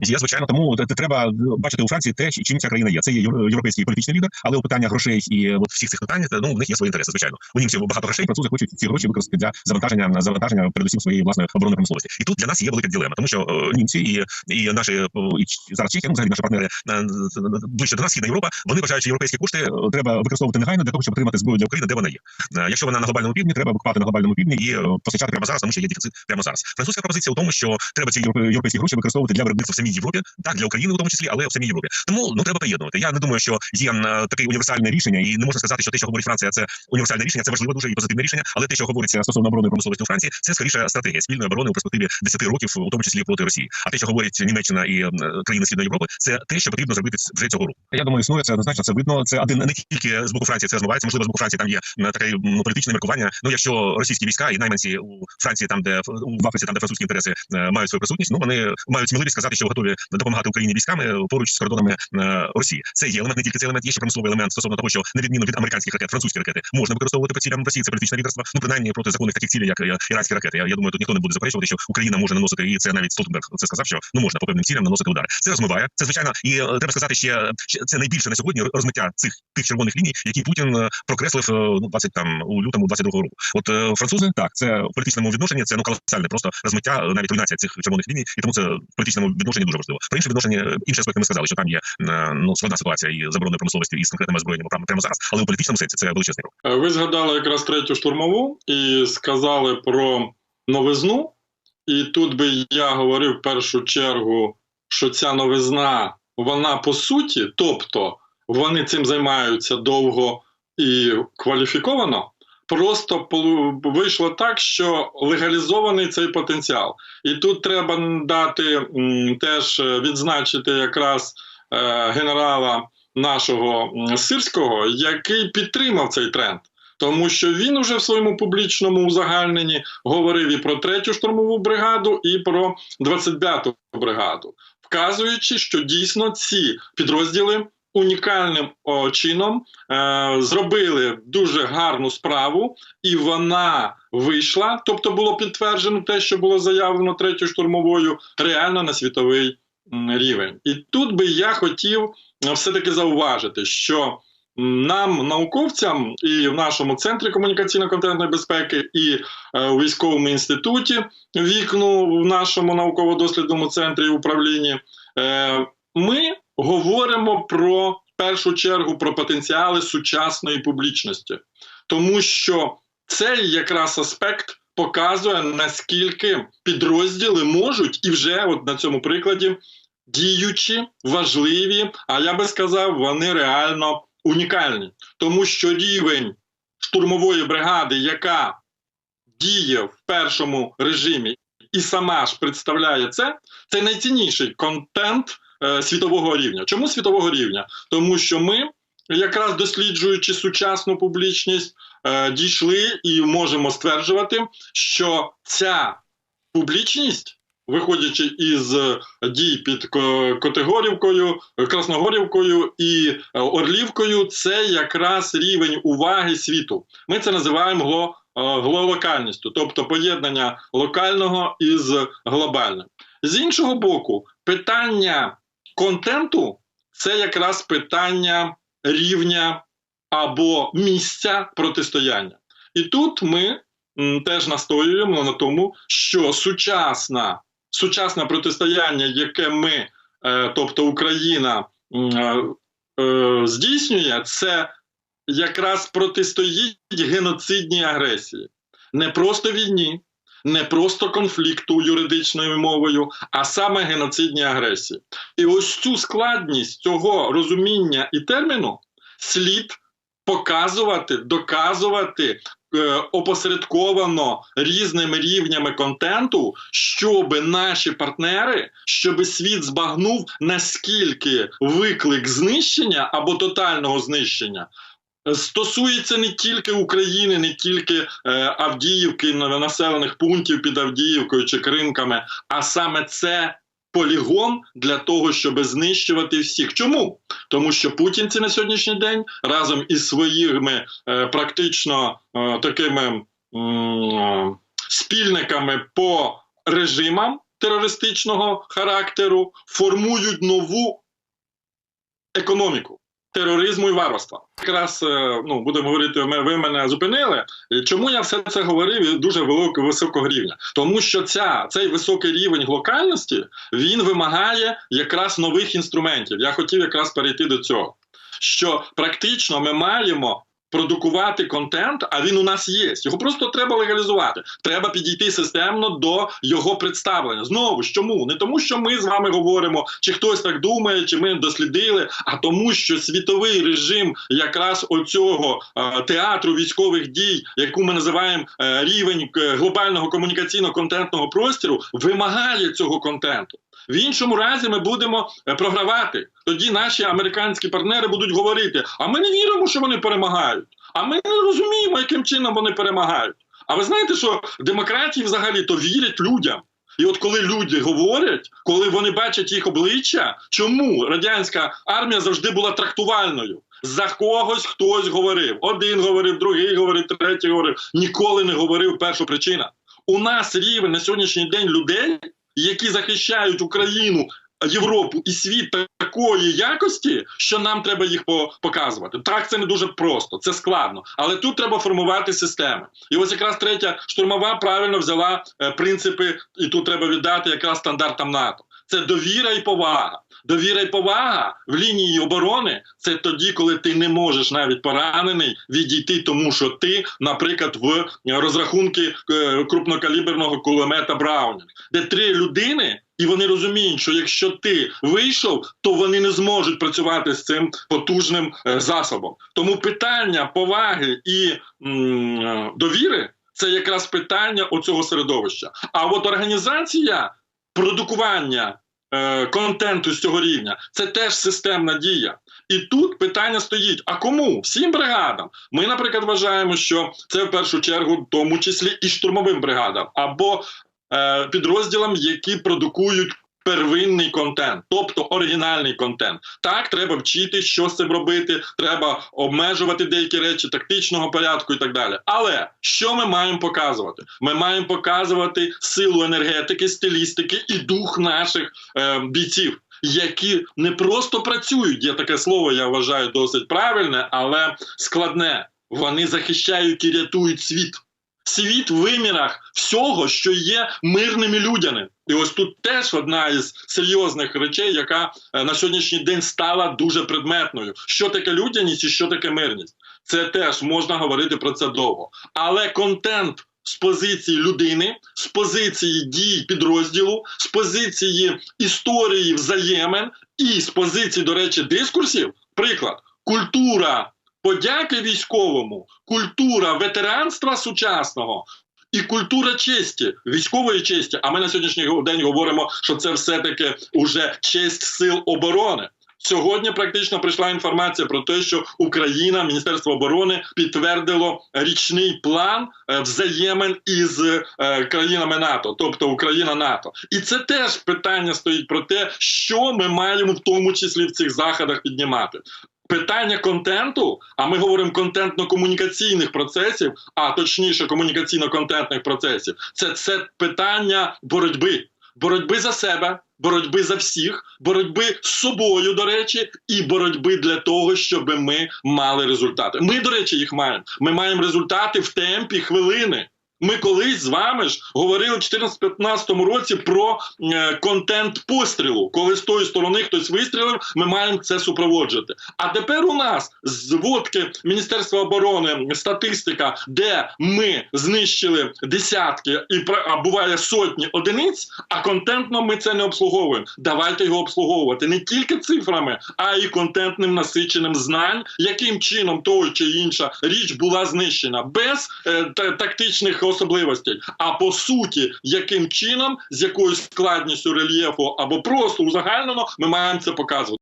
Є, звичайно, тому т- треба бачити у Франції те, чим ця країна є. Це є європейський політичний лідер, але у питання грошей і от всіх цих питань ну, в них є свої інтереси. Звичайно, у німців багато грошей, французи хочуть ці гроші використати для завантаження завантаження, передусім своєї власної оборонної промисловості. І тут для нас є велика дилема, тому що е, німці і, і наші е, і зараз Чехія, ну, взагалі наші партнери е, ближче до нас, східна Європа, вони вважають, що європейські кошти е, треба використовувати негайно для того, щоб отримати зброю для України, де вона є. Е, Якщо вона на глобальному півдні, треба викупати на глобальному півдні і е, постачати прямо зараз, тому що є дефіцит прямо зараз. Французька пропозиція у тому, що треба ці європе- європейські гроші використовувати для виробництва в самій Європі, так для України у тому числі, але в самій Європі. Тому ну треба поєднувати. Я не думаю, що є е, таке універсальне рішення, і не можна сказати, що те, що говорить Франція, це універсальне рішення, це важливе дуже і позитивне рішення. Але те, що говориться стосовно оборонної промисловості у Франції, це скоріше стратегія спільної оборони у перспективі 10 років, у тому числі проти Росії. А те, що говорить Німеччина і країни Східної Європи, це те, що потрібно зробити вже цього року. Я думаю, існує це однозначно. Це видно. Це один не тільки з боку Франції це розмивається. Можливо, з боку Франції там є таке ну, політичне міркування. Ну, якщо російські війська і найманці у Франції, там де у Африці, там де французькі інтереси е, мають свою присутність, ну вони мають сміливість сказати, що готові допомагати Україні військами поруч з кордонами е, Росії. Це є елемент, не тільки цей елемент, є ще промисловий елемент стосовно того, що на відміну від американських ракет, французькі ракети можна використовувати по цілям Росії. Це політичне лідерство. Ну принаймні проти законних таких цілей, як е, іранські ракети. Я, я думаю, тут ніхто не буде заперечувати, що Україна може наносити і це навіть Столтенберг це сказав, що ну можна по певним цілям наносити удари. Це розмиває. Це звичайно, і е, треба сказати, ще це найбільше на сьогодні розмиття цих тих червоних ліній, які Путін е, прокреслив е, ну 20 там у лютому 22-го року. От е, французи так, це в політичному відношенні, це ну колосальне просто розмиття, е, навіть руйнація цих червоних ліній, і тому це в політичному відношенні дуже важливо. Про інше відношення е, інші аспекти ми сказали, що там є е, ну складна ситуація і забороною промисловості, і з конкретними прямо прямо зараз, але у політичному сенсі це величезний крок. Е, Ви згадали якраз третю штурмову і сказали про новизну. І тут би я говорив в першу чергу, що ця новизна, вона по суті, тобто вони цим займаються довго і кваліфіковано. Просто вийшло так, що легалізований цей потенціал. І тут треба дати теж е, відзначити якраз е, генерала нашого сирського, який підтримав цей тренд. Тому що він уже в своєму публічному узагальненні говорив і про третю штурмову бригаду, і про 25-ту бригаду, вказуючи, що дійсно ці підрозділи унікальним чином е, зробили дуже гарну справу, і вона вийшла. Тобто було підтверджено те, що було заявлено третьою штурмовою, реально на світовий рівень. І тут би я хотів е, все-таки зауважити, що нам, науковцям, і в нашому центрі комунікаційно-контентної безпеки, і е, у військовому інституті вікну в нашому науково-дослідному центрі управлінні, ми говоримо про в першу чергу про потенціали сучасної публічності, тому що цей якраз аспект показує наскільки підрозділи можуть і вже от на цьому прикладі діючі, важливі, а я би сказав, вони реально унікальні, тому що рівень штурмової бригади, яка діє в першому режимі, і сама ж представляє це, це найцінніший контент світового рівня. Чому світового рівня? Тому що ми, якраз досліджуючи сучасну публічність, е, дійшли і можемо стверджувати, що ця публічність. Виходячи із дій під Ко- Котигорівкою, Красногорівкою і е, Орлівкою, це якраз рівень уваги світу. Ми це називаємо е, глолокальністю, тобто поєднання локального із глобальним. З іншого боку, питання контенту це якраз питання рівня або місця протистояння. І тут ми теж настоюємо на тому, що сучасна, сучасне протистояння, яке ми, е, тобто Україна, е, е, здійснює, це якраз протистоїть геноцидній агресії. Не просто війні, не просто конфлікту юридичною мовою, а саме геноцидній агресії. І ось цю складність цього розуміння і терміну слід показувати, доказувати е, опосередковано різними рівнями контенту, щоб наші партнери, щоб світ збагнув наскільки виклик знищення або тотального знищення. Стосується не тільки України, не тільки е, Авдіївки, населених пунктів під Авдіївкою чи Кримками, а саме це полігон для того, щоб знищувати всіх. Чому? Тому що путінці на сьогоднішній день разом із своїми е, практично е, такими м, спільниками по режимам терористичного характеру, формують нову економіку. Тероризму і варварства. Якраз е, ну будемо говорити, ви мене зупинили. Чому я все це говорив дуже великого високого рівня? Тому що ця цей високий рівень глокальності він вимагає якраз нових інструментів. Я хотів якраз перейти до цього. Що практично ми маємо продукувати контент, а він у нас є. Його просто треба легалізувати. Треба підійти системно до його представлення. Знову ж чому? Не тому, що ми з вами говоримо, чи хтось так думає, чи ми дослідили, а тому, що світовий режим якраз оцього е, театру військових дій, яку ми називаємо е, рівень е, глобального комунікаційно-контентного простіру, вимагає цього контенту. В іншому разі ми будемо е, програвати. Тоді наші американські партнери будуть говорити: а ми не віримо, що вони перемагають. А ми не розуміємо, яким чином вони перемагають. А ви знаєте, що демократії взагалі то вірять людям. І от коли люди говорять, коли вони бачать їх обличчя, чому радянська армія завжди була трактувальною? За когось хтось говорив. Один говорив, другий говорив, третій говорив. Ніколи не говорив перша причина. У нас рівень на сьогоднішній день людей, які захищають Україну, Європу і світ такої якості, що нам треба їх показувати. Так, це не дуже просто, це складно, але тут треба формувати системи. І ось якраз третя штурмова правильно взяла е, принципи, і тут треба віддати якраз стандартам НАТО. Це довіра і повага. Довіра і повага в лінії оборони це тоді, коли ти не можеш навіть поранений відійти, тому що ти, наприклад, в розрахунки е, крупнокаліберного кулемета Браунінг, де три людини. І вони розуміють, що якщо ти вийшов, то вони не зможуть працювати з цим потужним е, засобом. Тому питання поваги і м, е, довіри це якраз питання оцього середовища. А от організація продукування е, контенту з цього рівня це теж системна дія. І тут питання стоїть: а кому? Всім бригадам. Ми, наприклад, вважаємо, що це в першу чергу, в тому числі і штурмовим бригадам, або е, підрозділам, які продукують. Первинний контент, тобто оригінальний контент. Так, треба вчити, що з цим робити, треба обмежувати деякі речі тактичного порядку і так далі. Але що ми маємо показувати? Ми маємо показувати силу енергетики, стилістики і дух наших е, бійців. Які не просто працюють, є таке слово, я вважаю досить правильне, але складне. Вони захищають і рятують світ. Світ в вимірах всього, що є мирними людями. І ось тут теж одна із серйозних речей, яка е, на сьогоднішній день стала дуже предметною. Що таке людяність і що таке мирність? Це теж можна говорити про це довго. Але контент з позиції людини, з позиції дій підрозділу, з позиції історії взаємин і з позиції, до речі, дискурсів, приклад, культура подяки військовому, культура ветеранства сучасного. І культура честі, військової честі. А ми на сьогоднішній день говоримо, що це все-таки уже честь сил оборони. Сьогодні практично прийшла інформація про те, що Україна, Міністерство оборони підтвердило річний план е, взаємин із е, країнами НАТО, тобто Україна НАТО. І це теж питання стоїть про те, що ми маємо в тому числі в цих заходах піднімати. Питання контенту, а ми говоримо контентно-комунікаційних процесів, а точніше комунікаційно-контентних процесів, це, це питання боротьби. Боротьби за себе, боротьби за всіх, боротьби з собою, до речі, і боротьби для того, щоб ми мали результати. Ми, до речі, їх маємо. Ми маємо результати в темпі хвилини. Ми колись з вами ж говорили в 2014-2015 році про е, контент пострілу. Коли з тої сторони хтось вистрілив, ми маємо це супроводжувати. А тепер у нас зводки Міністерства оборони, статистика, де ми знищили десятки і а буває сотні одиниць, а контентно ми це не обслуговуємо. Давайте його обслуговувати не тільки цифрами, а й контентним насиченим знань, яким чином той чи інша річ була знищена без е, тактичних особливостей, а по суті, яким чином, з якою складністю рельєфу або просто узагальнено, ми маємо це показувати.